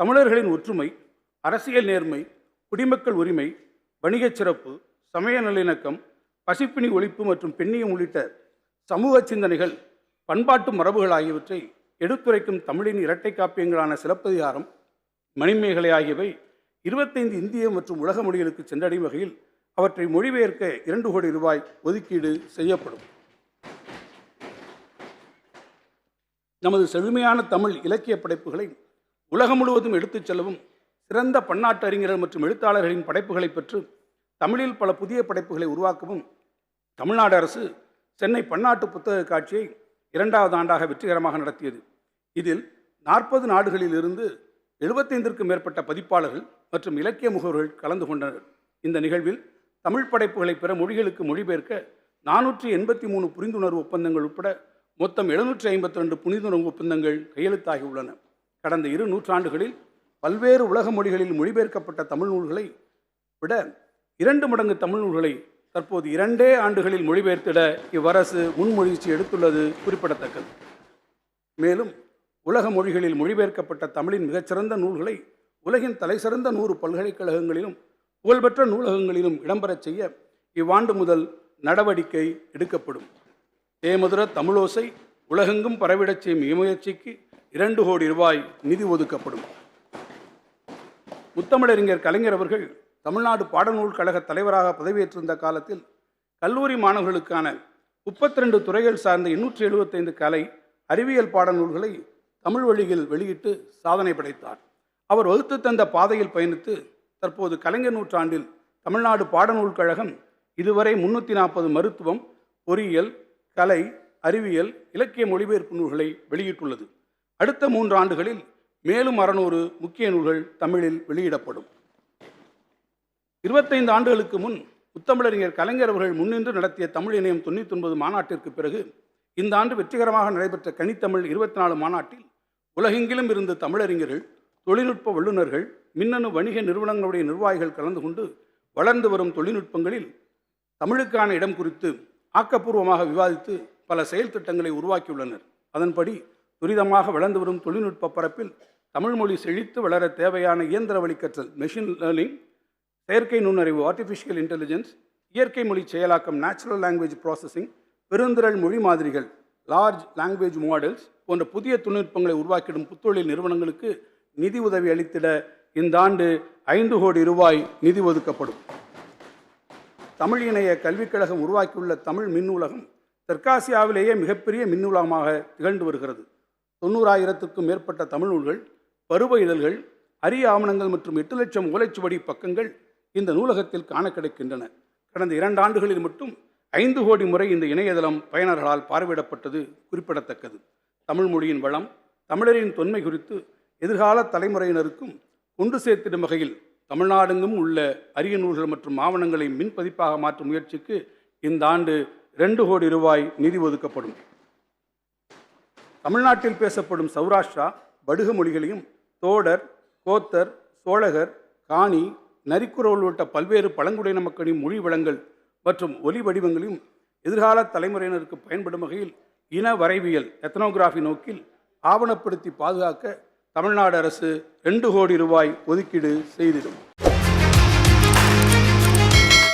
தமிழர்களின் ஒற்றுமை அரசியல் நேர்மை குடிமக்கள் உரிமை வணிகச் சிறப்பு சமய நல்லிணக்கம் பசிப்பினி ஒழிப்பு மற்றும் பெண்ணியம் உள்ளிட்ட சமூக சிந்தனைகள் பண்பாட்டு மரபுகள் ஆகியவற்றை எடுத்துரைக்கும் தமிழின் இரட்டை காப்பியங்களான சிலப்பதிகாரம் மணிமேகலை ஆகியவை இருபத்தைந்து இந்திய மற்றும் உலக மொழிகளுக்கு சென்றடையும் வகையில் அவற்றை மொழிபெயர்க்க இரண்டு கோடி ரூபாய் ஒதுக்கீடு செய்யப்படும். நமது செழுமையான தமிழ் இலக்கிய படைப்புகளை உலகம் முழுவதும் எடுத்துச் செல்லவும் சிறந்த பன்னாட்டு அறிஞர்கள் மற்றும் எழுத்தாளர்களின் படைப்புகளை பெற்று தமிழில் பல புதிய படைப்புகளை உருவாக்கவும் தமிழ்நாடு அரசு சென்னை பன்னாட்டு புத்தக காட்சியை இரண்டாவது ஆண்டாக வெற்றிகரமாக நடத்தியது. இதில் நாற்பது நாடுகளில் இருந்து எழுபத்தைந்திற்கும் மேற்பட்ட பதிப்பாளர்கள் மற்றும் இலக்கிய முகவர்கள் கலந்து கொண்டனர். இந்த நிகழ்வில் தமிழ் படைப்புகளை பிற மொழிகளுக்கு மொழிபெயர்க்க நானூற்றி எண்பத்தி மூணு புரிந்துணர்வு ஒப்பந்தங்கள் உட்பட மொத்தம் எழுநூற்றி ஐம்பத்தி ரெண்டு புரிந்துணர்வு ஒப்பந்தங்கள் கையெழுத்தாகியுள்ளன கடந்த இரு நூற்றாண்டுகளில் பல்வேறு உலக மொழிகளில் மொழிபெயர்க்கப்பட்ட தமிழ் நூல்களை விட இரண்டு மடங்கு தமிழ் நூல்களை தற்போது இரண்டே ஆண்டுகளில் மொழிபெயர்த்திட இவ்வரசு முன்மொழிச்சி எடுத்துள்ளது குறிப்பிடத்தக்கது. மேலும் உலக மொழிகளில் மொழிபெயர்க்கப்பட்ட தமிழின் மிகச்சிறந்த நூல்களை உலகின் தலைசிறந்த நூறு பல்கலைக்கழகங்களிலும் புகழ்பெற்ற நூலகங்களிலும் இடம்பெறச் செய்ய இவ்வாண்டு முதல் நடவடிக்கை எடுக்கப்படும். தேமதுர தமிழோசை உலகெங்கும் பரவிடச் செய்யும் இம்முயற்சிக்கு இரண்டு கோடி ரூபாய் நிதி ஒதுக்கப்படும். முத்தமிழறிஞர் கலைஞர் அவர்கள் தமிழ்நாடு பாடநூல் கழக தலைவராக பதவியேற்றிருந்த காலத்தில் கல்லூரி மாணவர்களுக்கான முப்பத்தி ரெண்டு துறைகள் சார்ந்த எண்ணூற்றி எழுபத்தைந்து கலை அறிவியல் பாடநூல்களை தமிழ் வழியில் வெளியிட்டு சாதனை படைத்தார். அவர் வகுத்து தந்த பாதையில் பயணித்து தற்போது கலைஞர் நூற்றாண்டில் தமிழ்நாடு பாடநூல் கழகம் இதுவரை முன்னூற்றி நாற்பது மருத்துவம் பொறியியல் கலை அறிவியல் இலக்கிய மொழிபெயர்ப்பு நூல்களை வெளியிட்டுள்ளது. அடுத்த மூன்று ஆண்டுகளில் மேலும் அறநூறு முக்கிய நூல்கள் தமிழில் வெளியிடப்படும். இருபத்தைந்து ஆண்டுகளுக்கு முன் முத்தமிழறிஞர் கலைஞர் அவர்கள் முன்னின்று நடத்திய தமிழ் இணையம் தொண்ணூற்றி ஒன்பது மாநாட்டிற்கு பிறகு இந்த ஆண்டு வெற்றிகரமாக நடைபெற்ற கனித்தமிழ் இருபத்தி நாலு மாநாட்டில் உலகெங்கிலும் இருந்து தமிழறிஞர்கள் தொழில்நுட்ப வல்லுநர்கள் மின்னணு வணிக நிறுவனங்களுடைய நிர்வாகிகள் கலந்து கொண்டு வளர்ந்து வரும் தொழில்நுட்பங்களில் தமிழுக்கான இடம் குறித்து ஆக்கப்பூர்வமாக விவாதித்து பல செயல் திட்டங்களை உருவாக்கியுள்ளனர். அதன்படி துரிதமாக வளர்ந்து வரும் தொழில்நுட்ப பரப்பில் தமிழ்மொழி செழித்து வளர தேவையான இயந்திர வழிக்கற்றல் மெஷின் லேர்னிங் செயற்கை நுண்ணறிவு ஆர்டிஃபிஷியல் இன்டெலிஜென்ஸ் இயற்கை மொழி செயலாக்கம் நேச்சுரல் லாங்குவேஜ் ப்ராசஸிங் பெருந்திரள் மொழி மாதிரிகள் லார்ஜ் லாங்குவேஜ் மாடல்ஸ் போன்ற புதிய தொழில்நுட்பங்களை உருவாக்கிடும் புத்தொழில் நிறுவனங்களுக்கு நிதி உதவி அளித்திட இந்த ஆண்டு ஐந்து கோடி ரூபாய் நிதி ஒதுக்கப்படும். தமிழ் இணைய கல்விக் கழகம் உருவாக்கியுள்ள தமிழ் மின் உலகம் தெற்காசியாவிலேயே மிகப்பெரிய மின் உலகமாக திகழ்ந்து வருகிறது. தொண்ணூறாயிரத்துக்கும் மேற்பட்ட தமிழ் நூல்கள் பருவ இதழ்கள் அரிய ஆவணங்கள் மற்றும் எட்டு லட்சம் ஓலைச்சுவடி பக்கங்கள் இந்த நூலகத்தில் காண கிடைக்கின்றன. கடந்த இரண்டு ஆண்டுகளில் மட்டும் ஐந்து கோடி முறை இந்த இணையதளம் பயனர்களால் பார்வையிடப்பட்டது குறிப்பிடத்தக்கது. தமிழ் மொழியின் வளம் தமிழரின் தொன்மை குறித்து எதிர்கால தலைமுறையினருக்கும் கொண்டு சேர்த்திடும் வகையில் தமிழ்நாடெங்கும் உள்ள அரிய நூல்கள் மற்றும் ஆவணங்களை மின்பதிப்பாக மாற்றும் முயற்சிக்கு இந்த ஆண்டு ரெண்டு கோடி ரூபாய் நிதி ஒதுக்கப்படும். தமிழ்நாட்டில் பேசப்படும் சௌராஷ்டிரா படுக மொழிகளையும் தோடர் கோத்தர் சோழகர் காணி நரிக்குறள் உள்ளிட்ட பல்வேறு பழங்குடியின மக்களின் மொழி வளங்கள் மற்றும் ஒலி வடிவங்களையும் எதிர்கால தலைமுறையினருக்கு பயன்படும் வகையில் இன வரைவியல் எத்தனோகிராஃபி நோக்கில் ஆவணப்படுத்தி பாதுகாக்க தமிழ்நாடு அரசு ரெண்டு கோடி ரூபாய் ஒதுக்கீடு செய்திடும்.